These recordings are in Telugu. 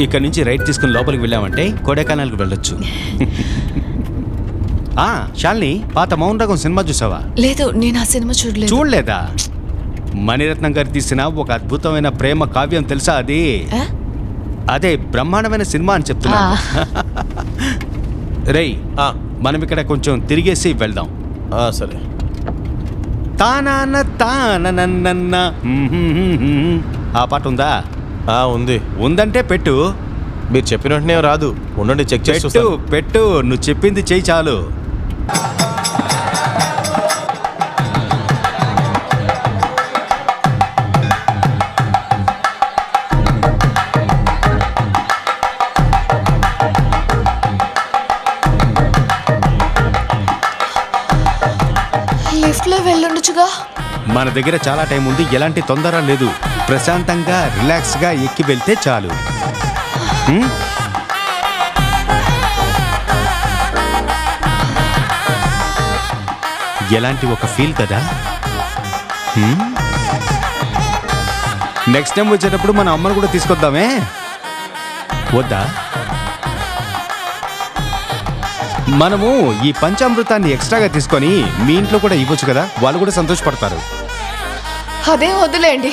ఇక్కడ నుంచి రైట్ తీసుకుని లోపలికి వెళ్ళామంటే కొడైకెనాల్కి వెళ్ళొచ్చు. ఆ శాలిని పాత మౌన్ రకం సినిమా చూసావా? లేదు నేను ఆ సినిమా చూడలేదు. చూడలేదా? మణిరత్నం గారు తీసిన ఒక అద్భుతమైన ప్రేమ కావ్యం తెలుసా అది? అదే బ్రహ్మాండమైన సినిమా అని చెప్తున్నా. రేయ్ ఆ, మనం ఇక్కడ కొంచెం తిరిగేసి వెళ్దాం. ఆ, సరే. తానాన తాననన్న. ఆ పాట ఉందా? ఉంది. ఉందంటే పెట్టు. మీరు చెప్పిన వెంటనే రాదు. ఉండండి చెక్ చేసి పెట్టు చూస్తాను. పెట్టు. నువ్వు చెప్పింది చెయ్యి చాలు. లిఫ్ట్లో వెళ్ళుండొచ్చుగా. మన దగ్గర చాలా టైం ఉంది. ఎలాంటి తొందర లేదు. ప్రశాంతంగా రిలాక్స్గా ఎక్కి వెళ్తే చాలు. ఎలాంటి ఒక ఫీల్ కదా? నెక్స్ట్ టైం వచ్చేటప్పుడు మన అమ్మను కూడా తీసుకొద్దామే. వద్దా? మనము ఈ పంచామృతాన్ని ఎక్స్ట్రాగా తీసుకొని మీ ఇంట్లో కూడా ఇవ్వచ్చు కదా? వాళ్ళు కూడా సంతోషపడతారు. అదే వద్దులేండి.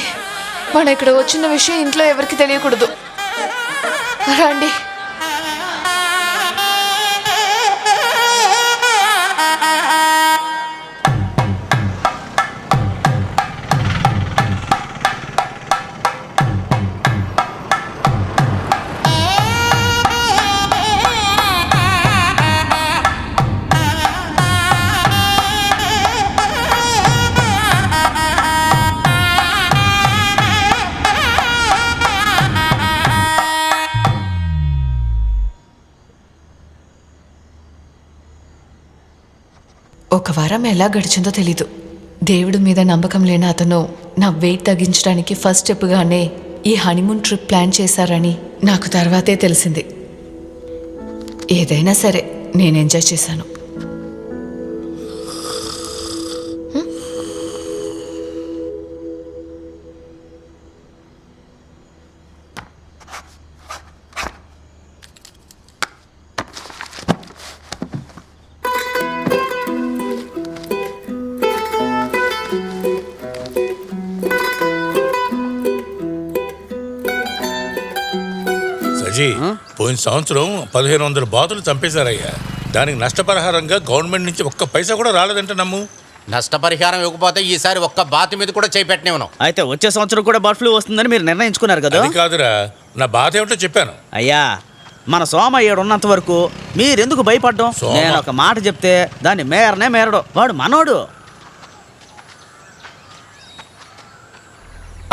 మన ఇక్కడ వచ్చిన విషయం ఇంట్లో ఎవరికి తెలియకూడదు. రండి. ఒక వారం ఎలా గడిచిందో తెలీదు. దేవుడి మీద నమ్మకం లేని అతను నా వెయిట్ తగ్గించడానికి ఫస్ట్ స్టెప్గానే ఈ హనీమూన్ ట్రిప్ ప్లాన్ చేశారని నాకు తర్వాతే తెలిసింది. ఏదైనా సరే నేను ఎంజాయ్ చేశాను. సజీ పోయిన సంవత్సరం పదిహేను వందల బాతులు చంపేశారయ్యా. దానికి నష్టపరిహారంగా గవర్నమెంట్ నుంచి ఒక్క పైసా కూడా రాలేదంట నమ్ము. నష్టపరిహారం ఇవ్వకపోతే ఈసారి ఒక్క బాతు మీద కూడా చేపెట్టనివ్వను. అయితే వచ్చే సంవత్సరం కూడా బర్డ్ ఫ్లూ వస్తుందని మీరు నిర్ణయించుకున్నారు కదా? అది కాదురా నా బాధ ఏమిటో చెప్పాను. అయ్యా మన సోమ ఏడు ఉన్నంత వరకు మీరెందుకు భయపడ్డం? సోమ? నేను ఒక మాట చెప్తే దాన్ని మేరనే మేరడు. వాడు మనోడు.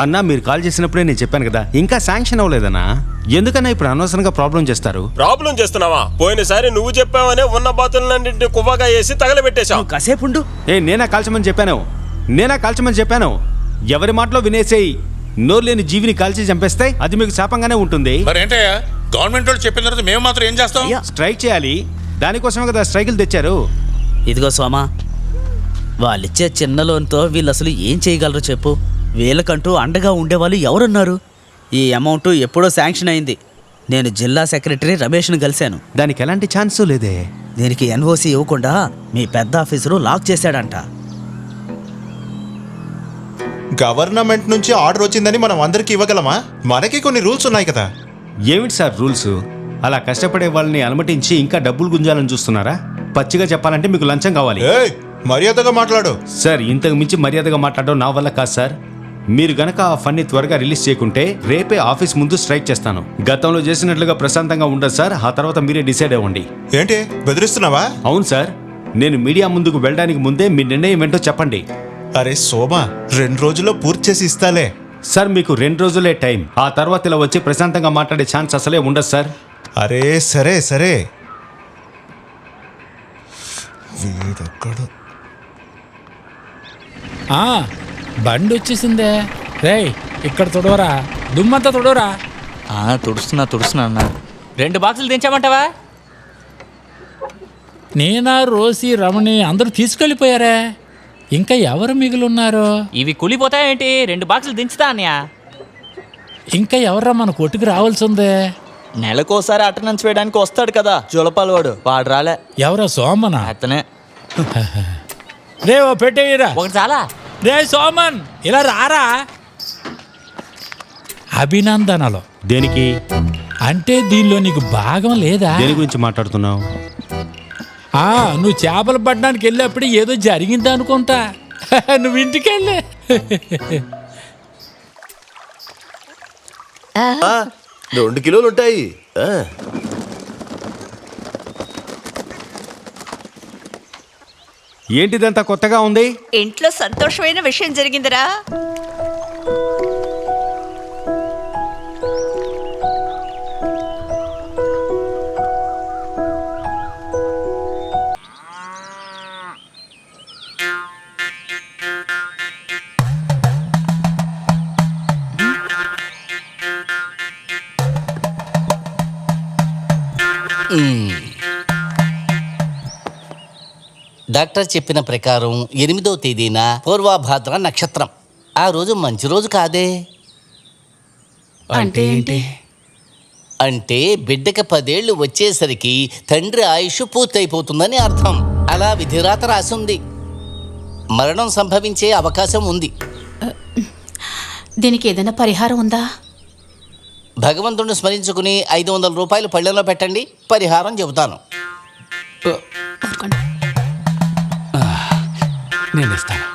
అన్నా మీరు కాల్ చేసినప్పుడే నేను చెప్పాను కదా. ఇంకా శాంక్షన్ అవ్వలేదన్నా? ఎందుకన్నా ఇప్పుడు అనవసరంగా ప్రాబ్లం చేస్తారు? ప్రాబ్లం చేస్తున్నావా? పోయినసారి నువ్వు చెప్పావనే ఉన్న బాతులన్నింటినీ కువ్వగా వేసి తగలబెట్టేశావు. కాసేపు ఉండు. ఏ నేనా కాల్చమని చెప్పాను? నేనా కాల్చమని చెప్పాను? ఎవరి మాటలో వినేసేయి. నోరు లేని జీవిని కాల్చి చంపేస్తే అది మీకు శాపంగానే ఉంటుంది. మరి ఏంటయ్యా గవర్నమెంట్ వాళ్ళు చెప్పిన తర్వాత మేము మాత్రం ఏం చేస్తాం? అయ్యా. స్ట్రైక్ చేయాలి. దానికోసమే కదా స్ట్రైకులు తెచ్చారు. ఇదిగో సోమ వాళ్ళిచ్చే చిన్న లోన్తో వీళ్ళు అసలు ఏం చేయగలరో చెప్పు. వీళ్ళకంటూ అండగా ఉండేవాళ్ళు ఎవరున్నారు? ఈ అమౌంట్ ఎప్పుడో శాంక్షన్ అయింది. నేను జిల్లా సెక్రటరీ రమేష్ను కలిశాను. దానికి ఎలాంటి ఛాన్సు లేదే? దీనికి ఎన్ఓసి ఇవ్వకుండా మీ పెద్ద ఆఫీసరు లాక్ చేశాడంట. గవర్నమెంట్ నుంచి ఆర్డర్ వచ్చిందని మనం అందరికి ఇవ్వగలమా? మనకి కొన్ని రూల్స్ ఉన్నాయి కదా. ఏమిటి సార్ రూల్స్? అలా కష్టపడే వాళ్ళని అనుమతించి ఇంకా డబ్బులు గుంజాలని చూస్తున్నారా? పచ్చిగా చెప్పాలంటే మీకు లంచం కావాలి. ఏయ్ మర్యాదగా మాట్లాడు. సార్ ఇంతకు మించి మర్యాదగా మాట్లాడడం నా వల్ల కాదు సార్. మీరు గనక ఆ ఫన్ని త్వరగా రిలీజ్ చేయకుంటే రేపే ఆఫీస్ ముందు స్ట్రైక్ చేస్తాను. గతంలో చేసినట్లుగా ప్రశాంతంగా ఉండదు సార్. ఆ తర్వాత మీరే డిసైడ్ అవ్వండి. ఏంటి? బెదిరిస్తున్నావా? అవును సార్. నేను మీడియా ముందుకు వెళ్ళడానికి ముందే మీ నిర్ణయం ఏంటో చెప్పండి. అరే సోమా రెండు రోజుల్లో పూర్తి చేసి ఇస్తాలే. సార్ మీకు రెండు రోజులే టైం. ఆ తర్వాత ఇలా వచ్చి ప్రశాంతంగా మాట్లాడే ఛాన్స్ అసలే ఉండదు సార్. అరే సరే సరే. వీడొక్కడు? ఆ, బండి వచ్చేసిందే రేయ్ ఇక్కడ తొడవరా. దుమ్మంతా తొడవరా. ఆ, తుడుస్తున్నా తుడుస్తున్నా అన్న. రెండు బాక్సులు దించామంటావా నేనా రోసి రమణి అందరూ తీసుకెళ్ళిపోయారే. ఇంకా ఎవరు మిగిలిన్నారు? ఇవి కులిపోతాయేంటి రెండు బాక్సులు దించుతా అన్నయ్య. ఇంకా ఎవర్రా మన కొట్టుకు రావాల్సి ఉంది నెలకోసారి అటెండెన్స్ వేయడానికి వస్తాడు కదా జులపాలు వాడు వాడు రాలే. ఎవరో సోమనా? అతనే. రే ఓ పెట్టేయరా. ఒకటి చాలా. రే సోమన్ ఇలా రారా? అభినందనలు. దేనికి? అంటే దీనిలో నీకు భాగం లేదా? దేని గురించి మాట్లాడుతున్నావు? ఆ నువ్వు చేపలు పట్టడానికి వెళ్ళినప్పుడు ఏదో జరిగింది అనుకుంటా. నువ్వు ఇంటికెళ్ళే. ఆ, రెండు కిలోలు ఉంటాయి ఏంటిదంతా కొత్తగా ఉంది? ఇంట్లో సంతోషమైన విషయం జరిగిందిరా. డాక్టర్ చెప్పిన ప్రకారం ఎనిమిదో తేదీన పూర్వభాద్ర నక్షత్రం. ఆ రోజు మంచి రోజు కాదే? అంటే ఏంటి? అంటే బిడ్డకి పదేళ్ళు వచ్చేసరికి తండ్రి ఆయుష్ పూర్తయిపోతుందని అర్థం. అలా విధిరాత రాసింది. మరణం సంభవించే అవకాశం ఉంది. దీనికి ఏదైనా పరిహారం ఉందా? భగవంతుడిని స్మరించుకుని ఐదు వందల రూపాయలు పళ్ళెంలో పెట్టండి. పరిహారం చెబుతాను. నేను ఇస్తాను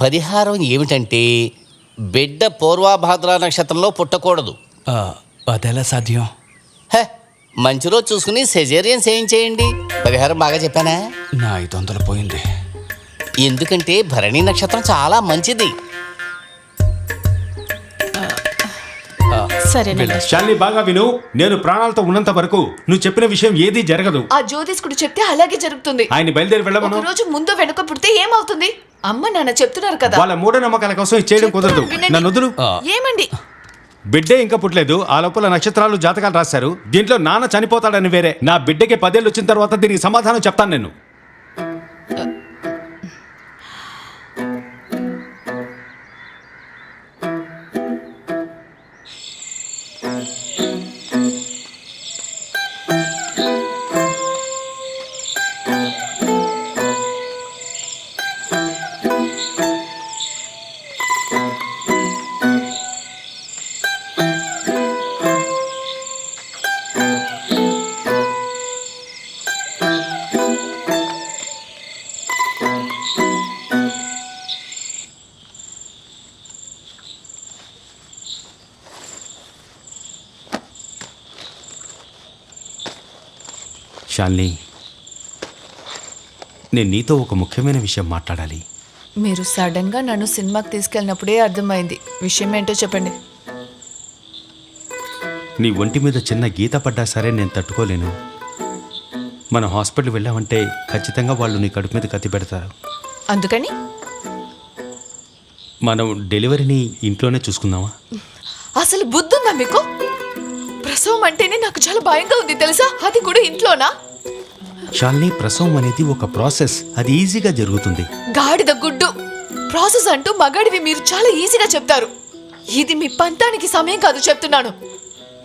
పరిహారం ఏమిటంటే బిడ్డ పూర్వభాద్ర నక్షత్రంలో పుట్టకూడదు. అదెలా సాధ్యం? హే మంచి రోజు చూసుకుని సెజేరియన్ చేయించేయండి పరిహారం బాగా చెప్పానా? నా ఐదు వందలు పోయింది. ఎందుకంటే భరణి నక్షత్రం చాలా మంచిది. సరేనండి శాలిని బాగా విను నేను ప్రాణాలతో ఉన్నంత వరకు నువ్వు చెప్పిన విషయం ఏదీ జరగదు. ఆ జ్యోతిష్కుడు చెప్తే అలాగే జరుగుతుంది. ఆయన బయలుదేరి వెళ్ళమను. రోజు ముందు వెనుక పుడితే ఏమవుతుంది? అమ్మ నాన్న చెప్తున్నారు కదా. వాళ్ళ మూఢనమ్మకాల కోసం చేయడం కుదరదు. నన్ను వదులు. ఏమండి? బిడ్డే ఇంకా పుట్టలేదు. ఆ లోపల నక్షత్రాలు జాతకాలు రాశారు. దీంట్లో నాన్న చనిపోతాడని వేరే. నా బిడ్డకి పదేళ్ళు వచ్చిన తర్వాత దీనికి సమాధానం చెప్తాను నేను. శాలిని నేను నీతో ఒక ముఖ్యమైన విషయం మాట్లాడాలి. మీరు సడన్గా నన్ను సినిమాకి తీసుకెళ్ళినప్పుడే అర్థమైంది. విషయం ఏంటో చెప్పండి. నీ ఒంటి మీద చిన్న గీత పడ్డా సరే నేను తట్టుకోలేను. మన హాస్పిటల్ వెళ్ళామంటే ఖచ్చితంగా వాళ్ళు నీ కడుపు మీద కత్తి పెడతారు. అందుకని? మనం డెలివరీని ఇంట్లోనే చూసుకుందామా? అసలు బుద్ధుందా మీకు? ప్రసవం అంటేనే నాకు చాలా భయంగా ఉంది తెలుసా? అది కూడా ఇంట్లోనా? శాలిని ప్రసవం అనేది ఒక ప్రాసెస్. అది ఈజీగా జరుగుతుంది. గాడిద గుడ్డు. ప్రాసెస్ అంటూ మగాడివి మీరు చాలా ఈజీగా చెప్తారు. ఇది మీ పంతానికి సమయం కాదు చెప్తున్నాను.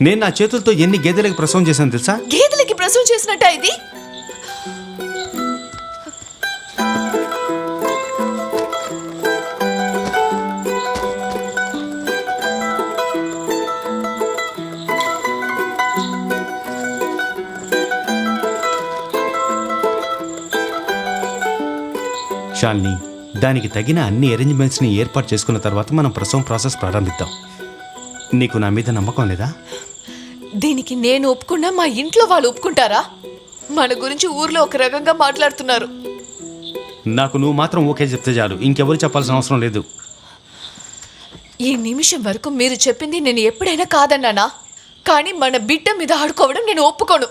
నేను నా చేతులతో ఎన్ని గేదెలకు ప్రసవం చేశాను తెలుసా? గేదెలకి ప్రసవం చేసినట్ట ఇది? శాలిని దానికి తగిన అన్ని అరేంజ్మెంట్స్ని ఏర్పాటు చేసుకున్న తర్వాత మనం ప్రసవం ప్రాసెస్ ప్రారంభిద్దాం. నీకు నా మీద నమ్మకం లేదా? దీనికి నేను ఒప్పుకున్నా మా ఇంట్లో వాళ్ళు ఒప్పుకుంటారా? మన గురించి ఊర్లో ఒక రకంగా మాట్లాడుతున్నారు. నాకు నువ్వు మాత్రం ఓకే చెప్తే చాలు. ఇంకెవరు చెప్పాల్సిన అవసరం లేదు. ఈ నిమిషం వరకు మీరు చెప్పింది నేను ఎప్పుడైనా కాదన్నానా? కానీ మన బిడ్డ మీద ఆడుకోవడం నేను ఒప్పుకోను.